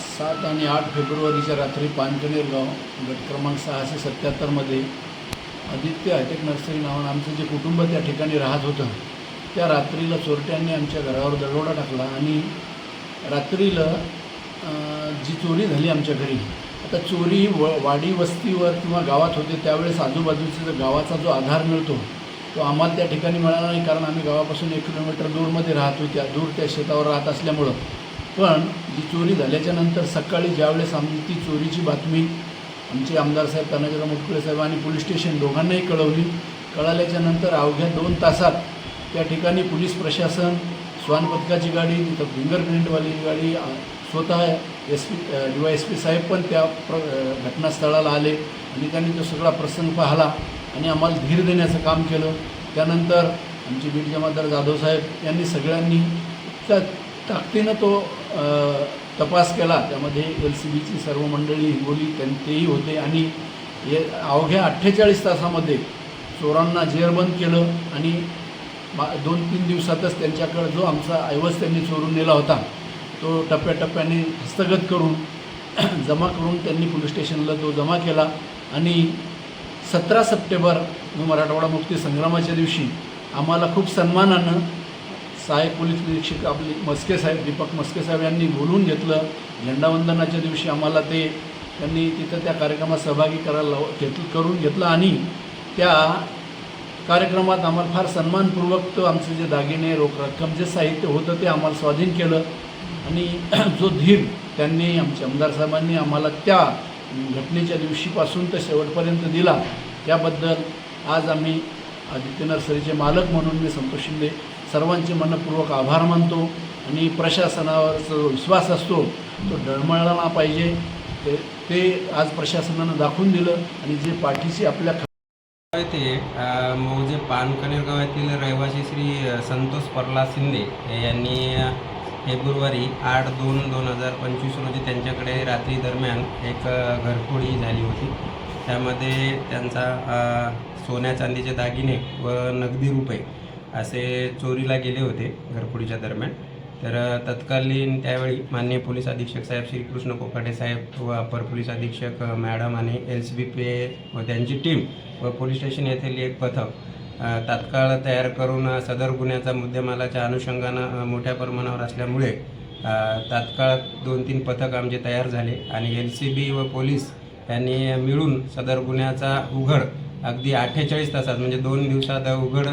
सात आणि आठ फेब्रुवारीच्या रात्री पानकनेर गाव गट क्रमांक सहाशे सत्याहत्तरमध्ये आदित्य हायटेक नर्सरी नावानं आमचं जे कुटुंब त्या ठिकाणी राहत होतं त्या रात्रीला चोरट्यांनी आमच्या घरावर दरोडा टाकला आणि रात्रीला जी चोरी झाली आमच्या घरी आता चोरी व वाडी वस्तीवर किंवा गावात होते त्यावेळेस आजूबाजूचा जो गावाचा जो आधार मिळतो तो आम्हाला त्या ठिकाणी मिळाला नाही कारण आम्ही गावापासून एक किलोमीटर दूरमध्ये राहतो त्या दूर त्या शेतावर राहत असल्यामुळं. पण जी चोरी झाल्याच्यानंतर सकाळी ज्यावेळेस आम्ही ती चोरीची बातमी आमचे आमदार साहेब तानाजीराव मुटकुळे साहेब आणि पोलीस स्टेशन दोघांनाही कळवली. कळाल्याच्या नंतर अवघ्या दोन तासात त्या ठिकाणी पोलीस प्रशासन स्वान पथकाची गाडी तिथं फिंगरप्रिंटवाली गाडी स्वतः S P D Y S P साहेब पण त्या प्र घटनास्थळाला आले आणि त्यांनी तो सगळा प्रसंग पाहिला आणि आम्हाला धीर देण्याचं काम केलं. त्यानंतर आमचे बीड जमादार जाधव साहेब यांनी सगळ्यांनी त्या ताकदीनं तो तपास केला. त्यामध्ये एल सी बीची सर्व मंडळी हिंगोली त्यां तेही होते आणि हे अवघ्या अठ्ठेचाळीस तासामध्ये चोरांना जेरबंद केलं आणि मा दोन तीन दिवसातच त्यांच्याकडं जो आमचा ऐवज त्यांनी चोरून नेला होता तो टप्प्याटप्प्याने हस्तगत करून जमा करून त्यांनी पोलीस स्टेशनला तो जमा केला आणि सतरा सप्टेंबर मराठवाडा मुक्ती संग्रामाच्या दिवशी आम्हाला खूप सन्मानानं साहेब पोलीस निरीक्षक आपले मस्के साहेब दीपक मस्के साहेब यांनी बोलून घेतलं. झेंडावंदनाच्या दिवशी आम्हाला ते त्यांनी तिथं त्या कार्यक्रमात सहभागी करायला लाव घेतलं करून घेतलं आणि त्या कार्यक्रमात आम्हाला फार सन्मानपूर्वक तो आमचे जे दागिने रोख रक्कम जे साहित्य होतं ते आम्हाला स्वाधीन केलं. आणि जो धीर त्यांनी आमच्या आमदार साहेबांनी आम्हाला त्या घटनेच्या दिवशीपासून तर शेवटपर्यंत दिला त्याबद्दल आज आम्ही आदित्य नर्सरीचे मालक म्हणून मी संतोष शिंदे सर्वांचे मनपूर्वक आभार मानतो आणि प्रशासनावर जो विश्वास असतो तो डळमळला पाहिजे. ते ते आज प्रशासनानं दाखवून दिलं आणि जे पाठीशी आपल्या आहे ते अ, मौजे पानकनेर गावातील रहिवासी श्री संतोष परला शिंदे यांनी फेब्रुवारी आठ दोन दोन हजार पंचवीस रोजी त्यांच्याकडे रात्री दरम्यान एक घरफोडी झाली होती. त्यामध्ये त्यांचा सोन्या चांदीचे दागिने व नगदी रुपये असे चोरीला गेले होते घरफोडीच्या दरम्यान. तर तत्कालीन त्यावेळी माननीय पोलीस अधीक्षक साहेब श्रीकृष्ण कोकाटे साहेब व अपर पोलीस अधीक्षक मॅडम आणि एल सी बी पे व त्यांची टीम व पोलीस स्टेशन येथील एक पथक तात्काळ तयार करून सदर गुन्ह्याचा मुद्देमालाच्या अनुषंगानं मोठ्या प्रमाणावर असल्यामुळे तात्काळ दोन तीन पथक आमचे तयार झाले आणि एल सी बी व पोलीस यांनी मिळून सदर गुन्ह्याचा उघड अगदी अठ्ठेचाळीस तासात म्हणजे दोन दिवसात उघड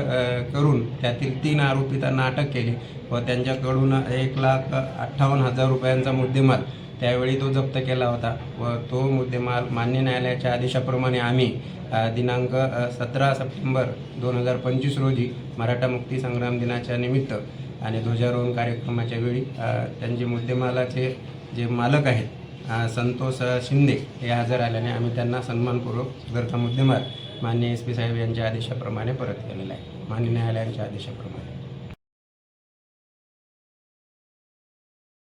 करून त्यातील तीन आरोपी त्यांना अटक केली व त्यांच्याकडून एक लाख अठ्ठावन्न हजार रुपयांचा मुद्देमाल त्यावेळी तो जप्त केला होता व तो मुद्देमाल मान्य न्यायालयाच्या आदेशाप्रमाणे आम्ही दिनांक सतरा सप्टेंबर दोन हजार पंचवीस रोजी मराठा मुक्ती संग्राम दिनाच्या निमित्त आणि ध्वजारोहण कार्यक्रमाच्या वेळी त्यांचे मुद्देमालाचे जे मालक आहेत संतोष शिंदे हे हजर आल्याने आम्ही त्यांना सन्मानपूर्वक सदरचा मुद्देमाल मान्य एस पी साहेब यांच्या आदेशाप्रमाणे परत केलेला आहे. मान्य न्यायालयांच्या आदेशाप्रमाणे.